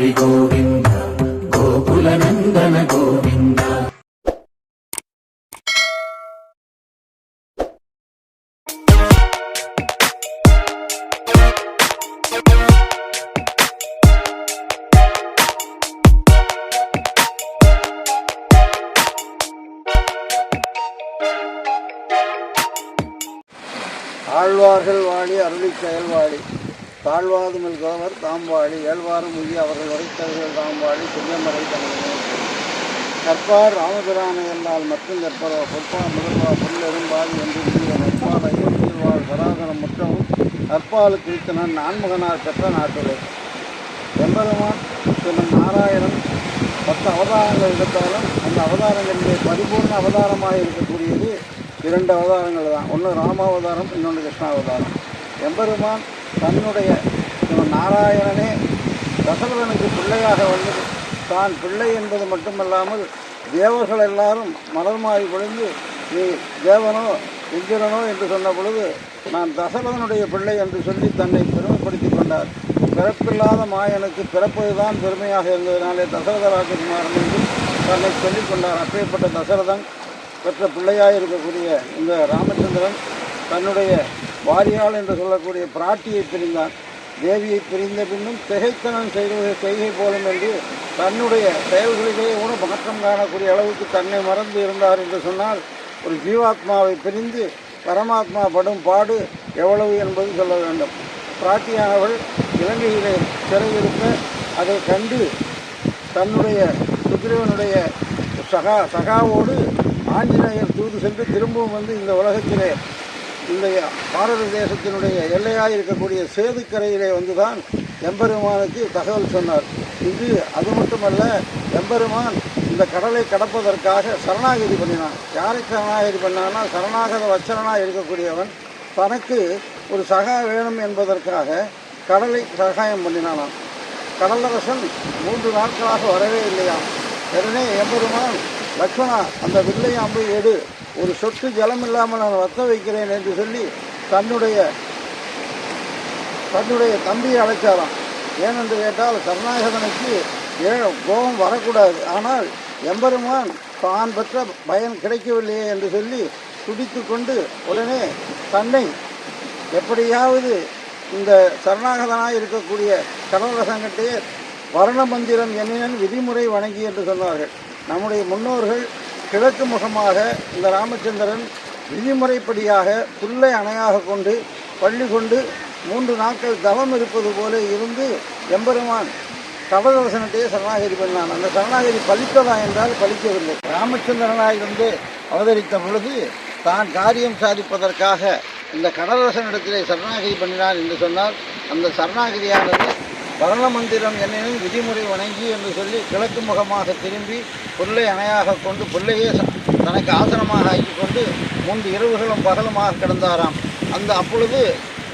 ஹரி கோவிந்தா கோகுல நந்தன கோவிந்த. ஆழ்வார்கள் வாழி அருளி செயல்வாழி தாழ்வாதுமில் கோவர் தாம்பாடி ஏழ்வாரம் ஏழ்வாரும் உய்ய அவர்கள் உரைத்தவர்கள் தாம்பாடி வாழி தமிழ் கற்பார் ராமபிரானை என்றால் மற்றும் கற்பரோ பொற்பா முதல்வா புல்லெரும்பால் என்று கூறிய நற்பால் அயோத்தியில் வாழ் முற்றவும் நற்பால் கிருத்தனன் நான்முகனார் பெற்ற நாட்டுரை. எம்பெருமான் என்னும் நாராயணன் பத்து அவதாரங்கள் எடுத்தாலும் அந்த அவதாரங்களிலே பரிபூர்ண அவதாரமாக இருக்கக்கூடியது இரண்டு அவதாரங்கள் தான். ஒன்று ராமாவதாரம் இன்னொன்று கிருஷ்ணாவதாரம். எம்பெருமான் தன்னுடைய நாராயணனே தசரதனுக்கு பிள்ளையாக வந்து தான் பிள்ளை என்பது மட்டுமல்லாமல் தேவர்கள் எல்லாரும் மலர்மாறி பொழிந்து நீ தேவனோ இந்திரனோ என்று சொன்ன பொழுது நான் தசரதனுடைய பிள்ளை என்று சொல்லி தன்னை பெருமைப்படுத்திக் கொண்டார். பிறப்பில்லாத மாயனுக்கு பிறப்பதுதான் பெருமையாக இருந்ததினாலே தசரத ராஜகுமாரன் என்று தன்னை சொல்லிக் கொண்டார். அப்பேற்பட்ட தசரதன் பெற்ற பிள்ளையாக இருக்கக்கூடிய இந்த ராமச்சந்திரன் தன்னுடைய பாரியாள் என்று சொல்லக்கூடிய பிராட்டியை பிரிந்தான் தேவியை பிரிந்த பின்னும் திகைத்தனம் செய்த செய்கை போலும் என்று தன்னுடைய செயல்களிலே கூட மாற்றம் காணக்கூடிய அளவுக்கு தன்னை மறந்து இருந்தார் என்று சொன்னால் ஒரு ஜீவாத்மாவை பிரிந்து பரமாத்மா படும் பாடு எவ்வளவு என்பது சொல்ல வேண்டும். பிராட்டியானவள் இலங்கையிலே சிறையிருக்க அதை கண்டு தன்னுடைய சுக்ரீவனுடைய சகா சகாவோடு ஆஞ்சநேயர் தூது சென்று திரும்பவும் வந்து இந்த உலகத்திலே இந்த பாரத தேசத்தினுடைய எல்லையாக இருக்கக்கூடிய சேதுக்கரையிலே வந்துதான் எம்பெருமானுக்கு தகவல் சொன்னார். இது அது மட்டுமல்ல எம்பெருமான் இந்த கடலை கடப்பதற்காக சரணாகதி பண்ணினான். யாரை சரணாகதி பண்ணான்னா சரணாகத வச்சரனாக இருக்கக்கூடியவன் தனக்கு ஒரு சகா வேணும் என்பதற்காக கடலை சகாயம் பண்ணினானாம். கடலரசன் மூன்று நாட்களாக வரவே இல்லையாம். உடனே எம்பெருமான் லக்ஷ்மணா அந்த வில்லை அம்பை எடு. ஒரு சொட்டு ஜலம் இல்லாமல் நான் வத்த வைக்கிறேன் என்று சொல்லி தன்னுடைய தன்னுடைய தம்பியை அழைச்சாராம். ஏனென்று கேட்டால் கருணாகரனுக்கு ஏ கோபம் வரக்கூடாது. ஆனால் எம்பெருமான் தான் பெற்ற பயன் கிடைக்கவில்லையே என்று சொல்லி துடித்து கொண்டு உடனே தன்னை எப்படியாவது இந்த சரணாகதனாக இருக்கக்கூடிய கடலரசங்கட்டையே வர்ண மந்திரம் என்னென்னு விதிமுறை வணங்கி என்று சொன்னார்கள். நம்முடைய முன்னோர்கள் கிழக்கு முகமாக இந்த ராமச்சந்திரன் விதிமுறைப்படியாக புல்லை அணையாக கொண்டு பள்ளி கொண்டு மூன்று நாட்கள் தவம் இருப்பது போல இருந்து எம்பெருமான் கடலரசனத்தையே சரணாகதி பண்ணான். அந்த சரணாகதி பலித்ததா என்றால் பலிக்கவில்லை. ராமச்சந்திரனாய் இருந்து அவதரித்த பொழுது தான் காரியம் சாதிப்பதற்காக இந்த கடலரசனிடத்திலே சரணாகதி பண்ணினான் என்று சொன்னால் அந்த சரணாகதியானது பரண மந்திரம் என்னும் விதிமுறை வணங்கி என்று சொல்லி கிழக்கு முகமாக திரும்பி பொருளை அணையாக கொண்டு புல்லையே தனக்கு ஆசனமாக ஆக்கி கொண்டு மூன்று இரவுகளும் பகலுமாக கிடந்தாராம். அந்த அப்பொழுது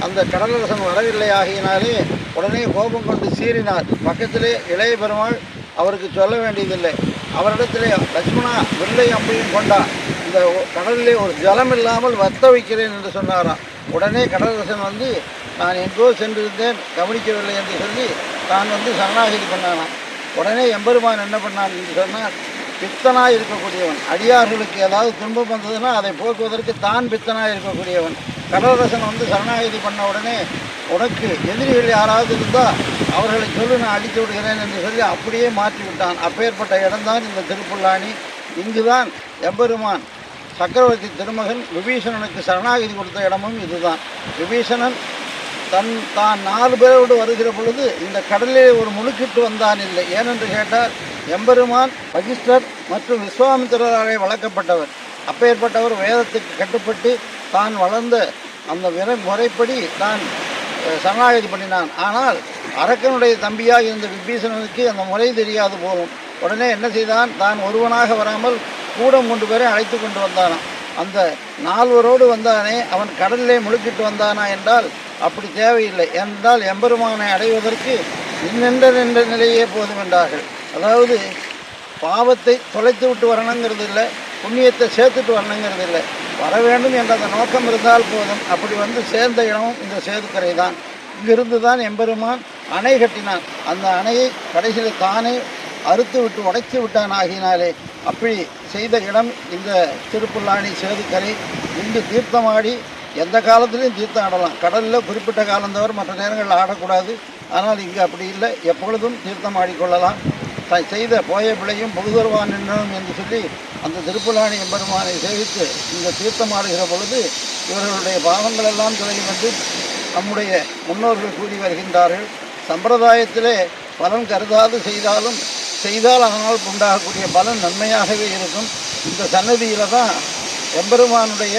அந்த கடலரசன் வரவில்லை ஆகியினாலே உடனே கோபம் கொண்டு சீறினார். பக்கத்திலே இளைய பெருமாள் அவருக்கு சொல்ல வேண்டியதில்லை. அவரிடத்திலே லட்சுமணா வெள்ளை அம்பையும் கொண்டா. இந்த கடலிலே ஒரு ஜலம் இல்லாமல் வத்த வைக்கிறேன் என்று சொன்னாராம். உடனே கடலரசன் வந்து நான் எங்கோ சென்றிருந்தேன் கவனிக்கவில்லை என்று சொல்லி தான் வந்து சரணாகதி பண்ணானாம். உடனே எம்பெருமான் என்ன பண்ணான் என்று சொன்னால் பித்தனாக இருக்கக்கூடியவன் அடியார்களுக்கு ஏதாவது துன்பம் வந்ததுன்னா அதை போக்குவதற்கு தான் பித்தனாக இருக்கக்கூடியவன். கடலரசன் வந்து சரணாகதி பண்ண உடனே உனக்கு எதிரிகள் யாராவது இருந்தால் அவர்களை சொல்லி நான் அடித்து விடுகிறேன் என்று சொல்லி அப்படியே மாற்றி விட்டான் அப்பேற்பட்ட இடம்தான் இந்த திருப்புல்லானி இங்குதான் எம்பெருமான் சக்கரவர்த்தி திருமகன் விபீஷணனுக்கு சரணாகதி கொடுத்த இடமும் இதுதான். விபீஷணன் தன் தான் நாலு பேரோடு வருகிற பொழுது இந்த கடலிலே ஒரு முழுக்கிட்டு வந்தான் இல்லை. ஏனென்று கேட்டால் எம்பெருமான் வகிஷ்டர் மற்றும் விஸ்வாமித்திரராலே வளர்க்கப்பட்டவர். அப்பேற்பட்டவர் வேதத்துக்கு கட்டுப்பட்டு தான் வளர்ந்த அந்த விர முறைப்படி தான் சரணாகதி பண்ணினான். ஆனால் அரக்கனுடைய தம்பியாக இருந்த விபீஷணனுக்கு அந்த முறை தெரியாது போகும் உடனே என்ன செய்தான்? தான் ஒருவனாக வராமல் கூட மூன்று பேரை அழைத்து கொண்டு வந்தானான் அந்த நால்வரோடு வந்தானே அவன் கடலிலே முழுக்கிட்டு வந்தானா என்றால் அப்படி தேவையில்லை. என்றால் எம்பெருமானை அடைவதற்கு இன்னென்ற நின்ற நிலையே போதும் என்றார்கள் அதாவது பாவத்தை தொலைத்து விட்டு வரணுங்கிறது இல்லை. புண்ணியத்தை சேர்த்துட்டு வரணுங்கிறது இல்லை. வர வேண்டும் என்ற அந்த நோக்கம் இருந்தால் போதும். அப்படி வந்து சேர்ந்த இடமும் இந்த சேதுக்கரை தான். இங்கிருந்து தான் எம்பெருமான் அணை கட்டினான். அந்த அணையை கடைசியில் தானே அறுத்து விட்டு உடைத்து விட்டான் ஆகினாலே அப்படி செய்த இடம் இந்த திருப்புல்லாணி சேதுக்கரை. இங்கு தீர்த்தமாடி எந்த காலத்திலையும் தீர்த்தம் ஆடலாம். கடலில் குறிப்பிட்ட காலம் தவிர மற்ற நேரங்களில் ஆடக்கூடாது. ஆனால் இங்கே அப்படி இல்லை. எப்பொழுதும் தீர்த்தம் ஆடிக்கொள்ளலாம். த செய்த போய பிழையும் புகுதருவான் நின்றனும் என்று சொல்லி அந்த திருப்புலாணி எம்பெருமானை சேவித்து இந்த தீர்த்தமாடுகிற பொழுது இவர்களுடைய பாவங்கள் எல்லாம் தொலையும் என்று நம்முடைய முன்னோர்கள் கூறி வருகின்றார்கள். சம்பிரதாயத்திலே பலன் கருதாது செய்தாலும் செய்தால் அதனால் உண்டாகக்கூடிய பலன் நன்மையாகவே இருக்கும். இந்த சன்னதியில் தான் எம்பெருமானுடைய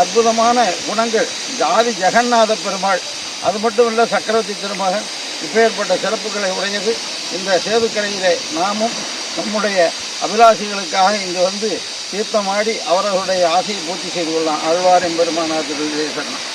அற்புதமான குணங்கள். ஜாதி ஜெகநாத பெருமாள் அது மட்டும் இல்லை சக்கரவர்த்தி திருமகன் இப்பேற்பட்ட சிறப்புகளை உடையது. இந்த சேதுக்கரையிலே நாமும் நம்முடைய அபிலாஷிகளுக்காக இங்கு வந்து தீர்த்தமாடி அவரவருடைய ஆசையை பூர்த்தி செய்து கொள்ளலாம். ஆழ்வார் எம்பெருமானார் திருவிழா சரணம்